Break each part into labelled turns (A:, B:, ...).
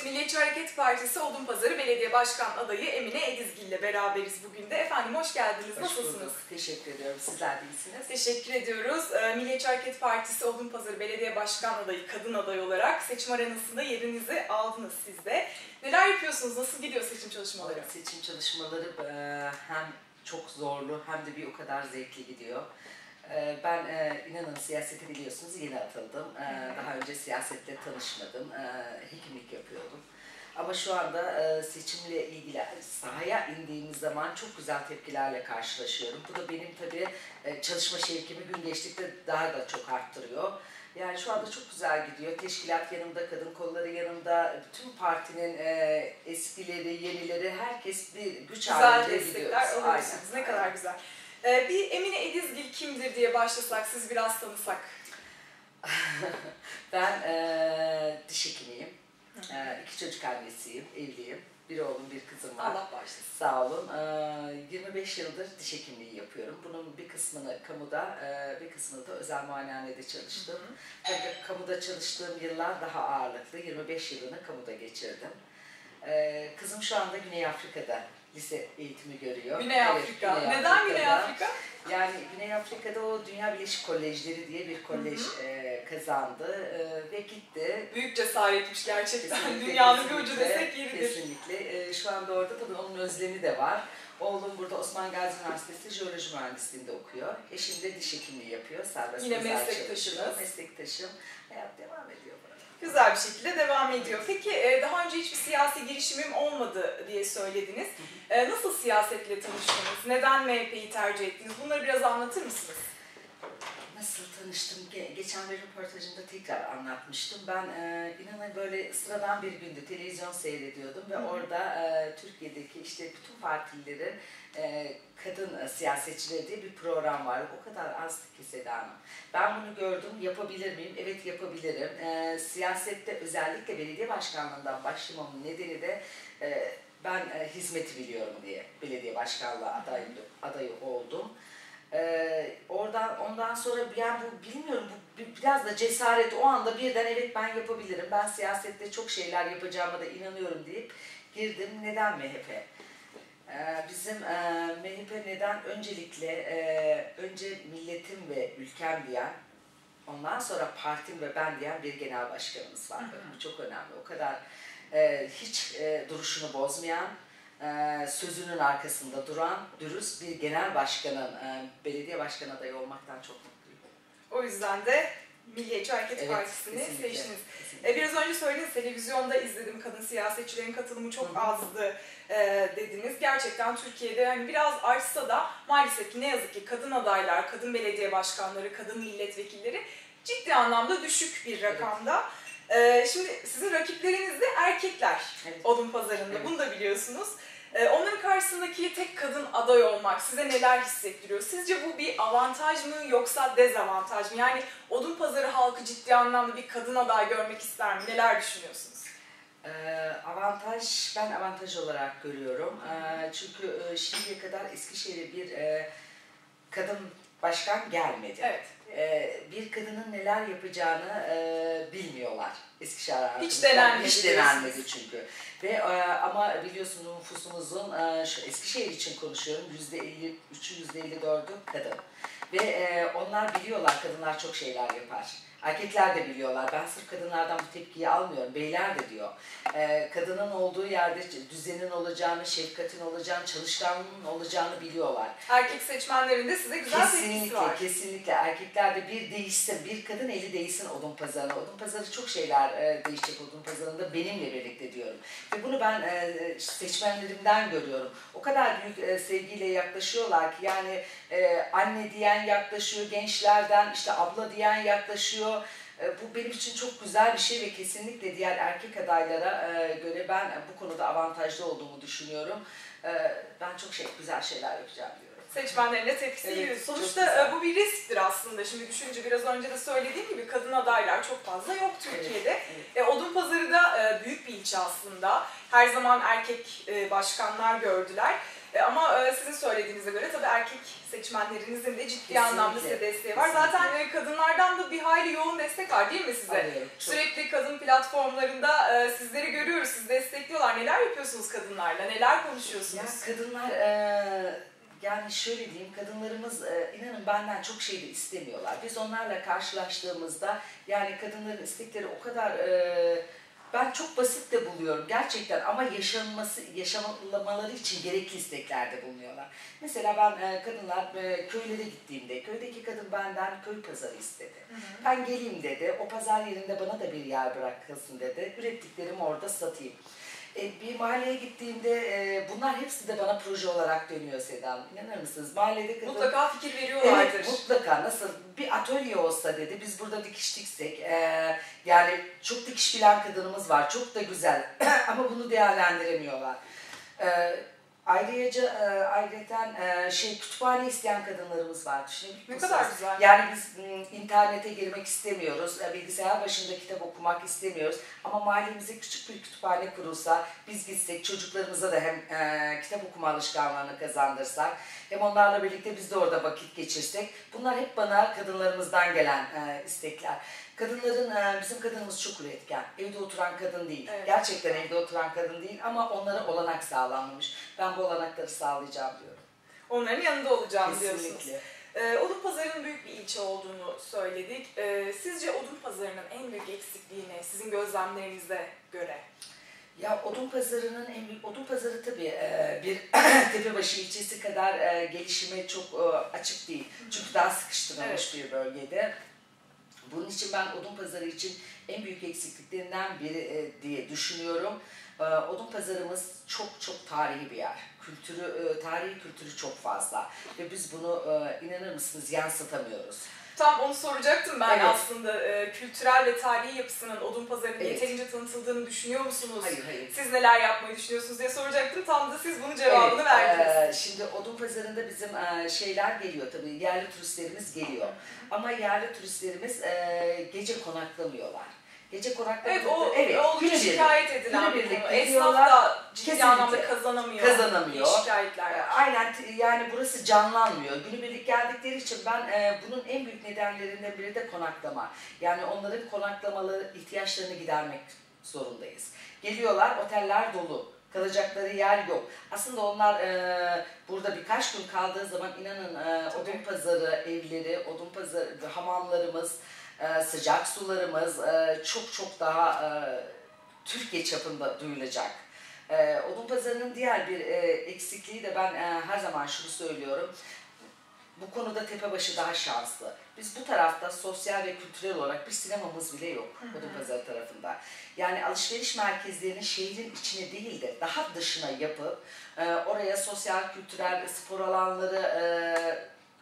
A: Evet, Milliyetçi Hareket Partisi Odunpazarı Belediye Başkan adayı Emine Edizgil ile beraberiz bugün de. Efendim hoş geldiniz.
B: Hoş
A: Nasılsınız?
B: bulduk. Teşekkür ediyorum. Sizler de iyisiniz.
A: Teşekkür ediyoruz. Ee, Milliyetçi Hareket Partisi Odunpazarı Belediye Başkan adayı, kadın aday olarak seçim arenasında yerinizi aldınız siz de. Neler yapıyorsunuz? Nasıl gidiyor seçim çalışmaları?
B: Seçim çalışmaları hem çok zorlu hem de bir o kadar zevkli gidiyor. E, Ben e, inanın siyasete biliyorsunuz yeni atıldım. E, Daha önce siyasetle tanışmadım. E, Hekimlik yapıyordum. Ama şu anda e, seçimle ilgili sahaya indiğimiz zaman çok güzel tepkilerle karşılaşıyorum. Bu da benim tabii e, çalışma şevkimi gün geçtikçe daha da çok arttırıyor. Yani şu anda çok güzel gidiyor. Teşkilat yanımda, kadın kolları yanımda, bütün partinin e, eskileri, yenileri, herkes bir güç
A: Güzel
B: halinde
A: destekler
B: gidiyoruz.
A: alıyorsunuz. Ne kadar güzel. Ee, bir Emine Edizgil kimdir diye başlasak, siz biraz tanısak.
B: Ben e, diş hekimiyim. E, iki çocuk annesiyim, evliyim. Bir oğlum, bir kızım var.
A: Allah bağışlasın.
B: Sağ olun. Ee, 25 yıldır diş hekimliği yapıyorum. Bunun bir kısmını kamuda, e, bir kısmını da özel muayenehanede çalıştım. Tabii kamuda çalıştığım yıllar daha ağırlıklı. 25 yılını kamuda geçirdim. Ee, Kızım şu anda Güney Afrika'da lise eğitimi görüyor.
A: Güney
B: Evet,
A: Afrika.
B: Güney
A: Neden Güney. Afrika?
B: Yani Güney Afrika'da o Dünya Birleşik Kolejleri diye bir kolej e, kazandı e, ve gitti.
A: Büyük cesaretmiş gerçekten.
B: Kesinlikle,
A: Dünyanın
B: kesinlikle,
A: desek yeridir.
B: Kesinlikle. Ee, şu anda orada tabii onun özlemi de var. Oğlum burada Osman Gazi Üniversitesi Jeoloji Mühendisliğinde okuyor. Eşim de diş hekimliği yapıyor. Serbest
A: Yine meslektaşınız.
B: Meslektaşım. Hayat devam ediyor.
A: Güzel bir şekilde devam ediyor. Peki e, daha önce hiçbir siyasi girişimim olmadı diye söylediniz. E, Nasıl siyasetle tanıştınız? Neden MHP'yi tercih ettiniz? Bunları biraz anlatır mısınız?
B: Nasıl tanıştım? Ge- geçen bir röportajımda tekrar anlatmıştım. Ben e, inanın böyle sıradan bir günde televizyon seyrediyordum ve
A: Hı hı.
B: orada e, Türkiye'deki işte bütün partililerin e, kadın e, siyasetçileri diye bir program vardı. O kadar az ki Seda Hanım. Ben bunu gördüm. Yapabilir miyim? Evet yapabilirim. E, siyasette özellikle belediye başkanlığından başlamamın nedeni de e, ben e, hizmeti biliyorum diye belediye başkanlığı adayı, adayı oldum. Ee, oradan ondan sonra yani bu bilmiyorum bu bi- biraz da cesaret o anda birden evet ben yapabilirim. Ben siyasette çok şeyler yapacağıma da inanıyorum deyip girdim. Neden MHP? Ee, bizim e, MHP neden öncelikle e, önce milletim ve ülkem diyen ondan sonra partim ve ben diyen bir genel başkanımız var. Bu çok önemli. O kadar e, hiç e, duruşunu bozmayan, e, sözünün arkasında duran, dürüst bir genel başkanın, e, belediye başkan adayı olmaktan çok mutluyum.
A: O yüzden de Milliyetçi Hareket Partisi'ni
B: kesinlikle,
A: seçtiniz.
B: kesinlikle.
A: E, biraz önce söylediniz televizyonda izledim kadın siyasetçilerin katılımı çok
B: Hı hı.
A: azdı e, dediniz. Gerçekten Türkiye'de hani biraz artsa da maalesef ki ne yazık ki kadın adaylar, kadın belediye başkanları, kadın milletvekilleri ciddi anlamda düşük bir rakamda. E, şimdi sizin rakipleriniz de erkekler
B: Evet.
A: odun pazarında.
B: Evet.
A: Bunu da biliyorsunuz. E, onların karşısındaki tek kadın aday olmak size neler hissettiriyor? Sizce bu bir avantaj mı yoksa dezavantaj mı? Yani odun pazarı halkı ciddi anlamda bir kadın aday görmek ister mi? Neler düşünüyorsunuz?
B: Ee, avantaj, ben avantaj olarak görüyorum. Ee, çünkü e, şimdiye kadar Eskişehir'e bir e, kadın başkan gelmedi.
A: Evet.
B: Ee, bir kadının neler yapacağını e, bilmiyorlar Eskişehir halkı.
A: Hiç denenmedi
B: Hiç denenmedi çünkü. Ve e, ama biliyorsunuz nüfusumuzun e, şu Eskişehir için konuşuyorum yüzde 53'ü yüzde 54'ü kadın. Ve e, onlar biliyorlar kadınlar çok şeyler yapar. Erkekler de biliyorlar. Ben sırf kadınlardan bu tepkiyi almıyorum. Beyler de diyor. Ee, kadının olduğu yerde düzenin olacağını, şefkatin olacağını, çalışkanlığın olacağını biliyorlar.
A: Erkek seçmenlerin de size güzel tepkisi var.
B: kesinlikle. Erkekler de bir değişsin, bir kadın eli değsin odun pazarına. Odun pazarı çok şeyler e, değişecek odun pazarında benimle birlikte diyorum. Ve bunu ben e, seçmenlerimden görüyorum. O kadar büyük e, sevgiyle yaklaşıyorlar ki yani e, anne diyen yaklaşıyor, gençlerden işte abla diyen yaklaşıyor. E, Bu benim için çok güzel bir şey ve kesinlikle diğer erkek adaylara e, göre ben bu konuda avantajlı olduğumu düşünüyorum. E, Ben çok şey güzel şeyler yapacağım diyorum.
A: Seçmenlerine tepkisi
B: Evet,
A: Sonuçta bu bir risktir aslında. Şimdi düşünce biraz önce de söylediğim gibi kadın adaylar çok fazla yok Türkiye'de.
B: Evet.
A: E, Odunpazarı da e, büyük bir ilçe aslında. Her zaman erkek e, başkanlar gördüler. E, ama e, sizin söylediğinize göre tabii erkek seçmenlerinizin de ciddi
B: Kesinlikle.
A: anlamda size desteği var.
B: Kesinlikle.
A: Zaten e, kadınlardan da bir hayli yoğun destek var değil mi size?
B: Alıyorum. Çok.
A: Sürekli kadın platformlarında e, sizleri görüyoruz, sizi destekliyorlar. Neler yapıyorsunuz kadınlarla, neler
B: Ya
A: konuşuyorsunuz?
B: kadınlar e, yani şöyle diyeyim kadınlarımız inanın benden çok şey de istemiyorlar. Biz onlarla karşılaştığımızda yani kadınların istekleri o kadar e, ben çok basit de buluyorum gerçekten ama yaşanması yaşamaları için gerekli isteklerde bulunuyorlar. Mesela ben e, kadınlar e, köylere gittiğimde köydeki kadın benden köy pazarı istedi. Ben geleyim dedi. O pazar yerinde bana da bir yer bırakılsın dedi. Ürettiklerimi orada satayım. E, bir mahalleye gittiğimde e, bunlar hepsi de bana proje olarak dönüyor Seda Hanım. İnanır mısınız? Mahallede kadın...
A: Mutlaka fikir veriyorlardır.
B: Evet mutlaka nasıl bir atölye olsa dedi biz burada dikiş diksek e, yani çok dikiş bilen kadınımız var çok da güzel ama bunu değerlendiremiyorlar. Ayrıca e, ayrıca e, şey kütüphane isteyen kadınlarımız var düşünebiliyor
A: Ne kadar güzel.
B: Yani biz m, internete girmek istemiyoruz, e, bilgisayar başında kitap okumak istemiyoruz. Ama mahallemize küçük bir kütüphane kurulsa, biz gitsek çocuklarımıza da hem e, kitap okuma alışkanlığını kazandırsak, hem onlarla birlikte biz de orada vakit geçirsek. Bunlar hep bana kadınlarımızdan gelen e, istekler. Kadınların, e, bizim kadınımız çok üretken. Evde oturan kadın değil.
A: Evet.
B: Gerçekten evde oturan kadın değil ama onlara olanak sağlanmamış. Ben bu olanakları sağlayacağım diyorum.
A: Onların yanında olacağım diyorsunuz.
B: Kesinlikle.
A: Ee, Odun Pazarı'nın büyük bir ilçe olduğunu söyledik. Ee, sizce Odun Pazarı'nın en büyük eksikliği ne sizin gözlemlerinize göre?
B: Ya odun pazarının en büyük odun pazarı tabii e, bir Tepebaşı ilçesi kadar e, gelişime çok e, açık değil. Çünkü daha sıkıştırılmış bir bölgede. Bunun için ben odun pazarı için en büyük eksikliklerinden biri e, diye düşünüyorum. E, odun pazarımız çok çok tarihi bir yer. Kültürü, e, tarihi kültürü çok fazla ve biz bunu inanır mısınız yansıtamıyoruz.
A: Tam onu soracaktım ben
B: Evet.
A: aslında. Ee, kültürel ve tarihi yapısının Odun Pazarı'nın
B: Evet.
A: yeterince tanıtıldığını düşünüyor musunuz?
B: Hayır hayır.
A: Siz neler yapmayı düşünüyorsunuz diye soracaktım. Tam da siz bunun cevabını
B: Evet,
A: verdiniz.
B: e, şimdi odun pazarında bizim e, şeyler geliyor tabii yerli turistlerimiz geliyor. Ama yerli turistlerimiz e, gece konaklamıyorlar. Gece konaklamadıkları
A: Evet o
B: evet,
A: oldukça
B: günübirlik
A: şikayet edilen bir
B: Günübirlik
A: konu. Esnaf da ciddi
B: Kesinlikle.
A: anlamda kazanamıyor.
B: Kazanamıyor.
A: şikayetler var.
B: Aynen yani burası canlanmıyor. Günübirlik geldikleri için ben e, bunun en büyük nedenlerinden biri de konaklama. Yani onların konaklamalı ihtiyaçlarını gidermek zorundayız. Geliyorlar oteller dolu. Kalacakları yer yok. Aslında onlar e, burada birkaç gün kaldığı zaman inanın e, odun pazarı evleri, odun pazarı hamamlarımız, e, sıcak sularımız e, çok çok daha e, Türkiye çapında duyulacak. Ee, odun pazarının diğer bir e, eksikliği de ben e, her zaman şunu söylüyorum. Bu konuda Tepebaşı daha şanslı. Biz bu tarafta sosyal ve kültürel olarak bir sinemamız bile yok Odun Pazarı tarafında. Yani alışveriş merkezlerini şehrin içine değil de daha dışına yapıp e, oraya sosyal, kültürel, spor alanları e,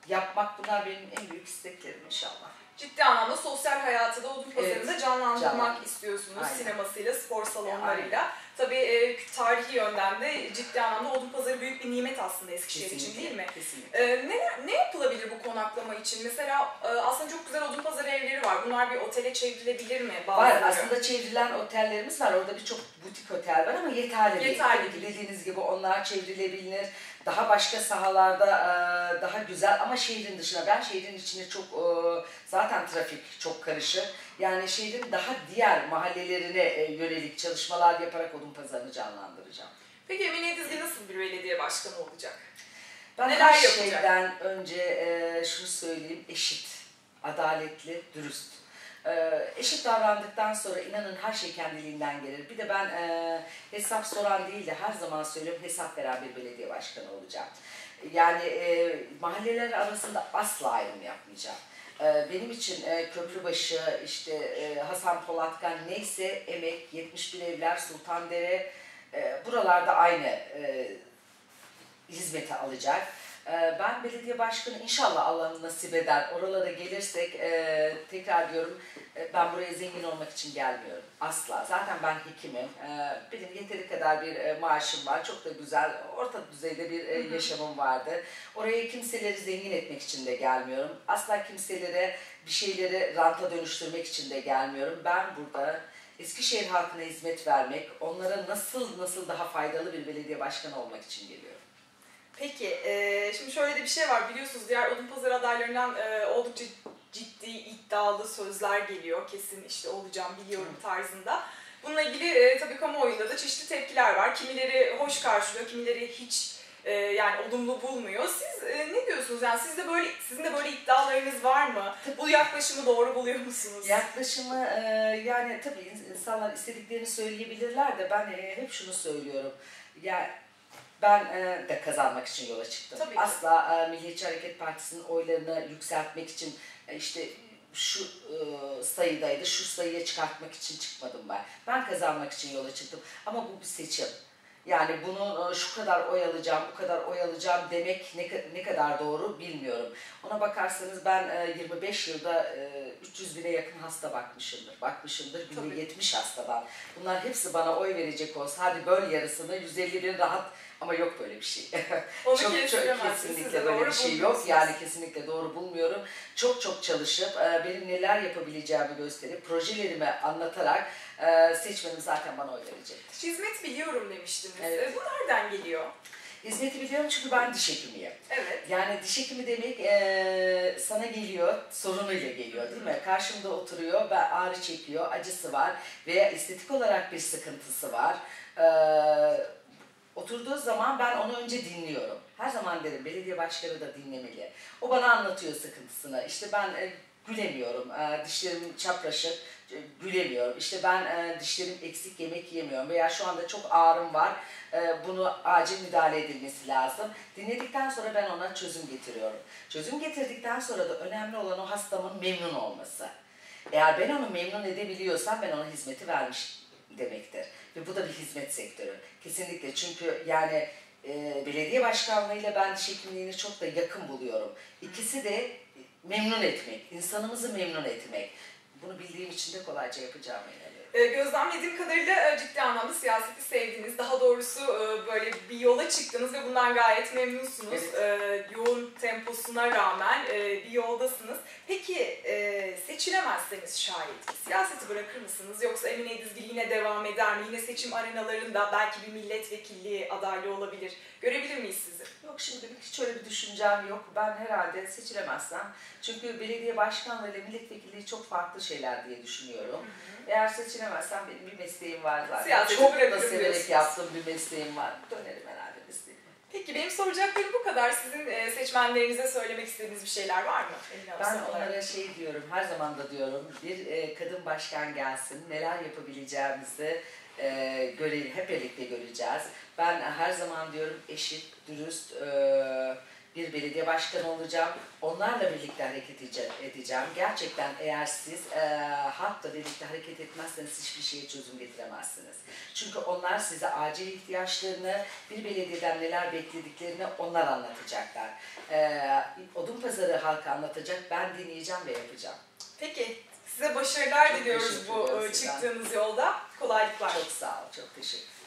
B: yapmak bunlar benim en büyük isteklerim inşallah.
A: Ciddi anlamda sosyal hayatı da Odun Pazarı'nda
B: Evet,
A: canlandırmak
B: canlan-
A: istiyorsunuz.
B: Aynen.
A: Sinemasıyla, spor salonlarıyla. Tabii e, tarihi yönden de ciddi anlamda Odun Pazarı büyük bir nimet aslında Eskişehir için değil mi?
B: Kesinlikle.
A: Ee, ne, ne yapılabilir bu konaklama için? Mesela e, aslında çok güzel odun pazarı evleri var. Bunlar bir otele çevrilebilir mi?
B: Var aslında çevrilen otellerimiz var. Orada birçok butik otel var ama yeterli.
A: Yeterli değil.
B: Dediğiniz gibi onlar çevrilebilir. Daha başka sahalarda e, daha güzel ama şehrin dışına. Ben şehrin içine çok e, zaten trafik çok karışık. Yani şehrin daha diğer mahallelerine e, yönelik çalışmalar yaparak odun pazarını canlandıracağım.
A: Peki Emine Dizgi nasıl bir belediye başkanı olacak?
B: Ben
A: Neler
B: her
A: yapacak?
B: şeyden önce e, şunu söyleyeyim, eşit, adaletli, dürüst. E, eşit davrandıktan sonra inanın her şey kendiliğinden gelir. Bir de ben e, hesap soran değil de her zaman söylüyorum hesap veren bir belediye başkanı olacağım. Yani e, mahalleler arasında asla ayrım yapmayacağım. E, benim için e, Köprübaşı, işte e, Hasan Polatkan neyse Emek, 71 Evler, Sultandere e, buralarda aynı e, hizmeti alacak. Ee, Ben belediye başkanı inşallah Allah nasip eder. Oralara gelirsek e, tekrar diyorum e, ben buraya zengin olmak için gelmiyorum. Asla. Zaten ben hekimim. E, Benim yeteri kadar bir e, maaşım var. Çok da güzel, orta düzeyde bir e, yaşamım vardı. Oraya kimseleri zengin etmek için de gelmiyorum. Asla kimselere bir şeyleri ranta dönüştürmek için de gelmiyorum. Ben burada Eskişehir halkına hizmet vermek, onlara nasıl nasıl daha faydalı bir belediye başkanı olmak için geliyorum.
A: Peki, e, şimdi şöyle de bir şey var. Biliyorsunuz diğer odun pazarı adaylarından e, oldukça ciddi, iddialı sözler geliyor. Kesin işte olacağım biliyorum tarzında. Bununla ilgili e, tabii kamuoyunda da çeşitli tepkiler var. Kimileri hoş karşılıyor, kimileri hiç e, yani olumlu bulmuyor. Siz e, ne diyorsunuz? Yani siz de böyle sizin de böyle iddialarınız var mı? Bu yaklaşımı doğru buluyor musunuz?
B: Yaklaşımı e, yani tabii insanlar istediklerini söyleyebilirler de ben e, hep şunu söylüyorum. Ya ben e, de kazanmak için yola çıktım.
A: Tabii ki.
B: Asla e, Milliyetçi Hareket Partisi'nin oylarını yükseltmek için e, işte şu e, sayıdaydı, şu sayıya çıkartmak için çıkmadım ben. Ben kazanmak için yola çıktım. Ama bu bir seçim. Yani bunu e, şu kadar oy alacağım, bu kadar oy alacağım demek ne, ne kadar doğru bilmiyorum. Ona bakarsanız ben e, 25 yılda e, 300 bine yakın hasta bakmışımdır. Bakmışımdır günde 70 hastadan. Bunlar hepsi bana oy verecek olsa hadi böl yarısını 150 bin rahat ama yok böyle bir şey.
A: Onu
B: çok çok kesinlikle böyle bir şey yok. Yani kesinlikle doğru bulmuyorum. Çok çok çalışıp e, benim neler yapabileceğimi gösterip projelerimi anlatarak e, seçmenim zaten bana oy verecektir.
A: Hizmet biliyorum demiştiniz.
B: Evet.
A: E, bu nereden geliyor?
B: Hizmeti biliyorum çünkü ben diş hekimiyim.
A: Evet.
B: Yani diş hekimi demek e, sana geliyor, sorunuyla geliyor değil mi? Karşımda oturuyor ve ağrı çekiyor, acısı var veya estetik olarak bir sıkıntısı var. E, oturduğu zaman ben onu önce dinliyorum. Her zaman derim belediye başkanı da dinlemeli. O bana anlatıyor sıkıntısını. İşte ben e, gülemiyorum, e, dişlerim çapraşık, e, gülemiyorum. İşte ben e, dişlerim eksik yemek yemiyorum veya şu anda çok ağrım var. E, bunu acil müdahale edilmesi lazım. Dinledikten sonra ben ona çözüm getiriyorum. Çözüm getirdikten sonra da önemli olan o hastamın memnun olması. Eğer ben onu memnun edebiliyorsam ben ona hizmeti vermiş demektir. Ve bu da bir hizmet sektörü. Kesinlikle çünkü yani e, belediye başkanlığıyla ben diş hekimliğini çok da yakın buluyorum. İkisi de memnun etmek, insanımızı memnun etmek. Bunu bildiğim için de kolayca yapacağımı inanıyorum.
A: E, gözlemlediğim kadarıyla e, ciddi anlamda siyaseti sevdiniz. Daha doğrusu e, böyle bir yola çıktınız ve bundan gayet memnunsunuz. E, yoğun temposuna rağmen e, bir yoldasınız. Peki seçilemezseniz şayet siyaseti bırakır mısınız? Yoksa Emine Dizgil yine devam eder mi? Yine seçim arenalarında belki bir milletvekilliği adaylığı olabilir. Görebilir miyiz sizi?
B: Yok şimdilik hiç öyle bir düşüncem yok. Ben herhalde seçilemezsem çünkü belediye başkanlığı ile milletvekilliği çok farklı şeyler diye düşünüyorum. Eğer seçilemezsem benim bir mesleğim var zaten.
A: Siyaseti
B: çok da severek yaptığım bir mesleğim var. Dönerim herhalde mesleğime.
A: Peki benim soracaklarım bu kadar. Sizin e, seçmenlerinize söylemek istediğiniz bir şeyler var mı?
B: Ben
A: olarak.
B: onlara şey diyorum, her zaman da diyorum, bir e, kadın başkan gelsin, neler yapabileceğimizi e, görelim, hep birlikte göreceğiz. Ben her zaman diyorum eşit, dürüst bir belediye başkanı olacağım. Onlarla birlikte hareket ede- edeceğim. Gerçekten eğer siz e, halkla birlikte hareket etmezseniz hiçbir şeye çözüm getiremezsiniz. Çünkü onlar size acil ihtiyaçlarını, bir belediyeden neler beklediklerini onlar anlatacaklar. E, Odun pazarı halka anlatacak, ben dinleyeceğim ve yapacağım.
A: Peki size başarılar
B: Çok
A: diliyoruz bu e, çıktığınız yolda. Kolaylıklar.
B: Çok sağ ol, çok teşekkür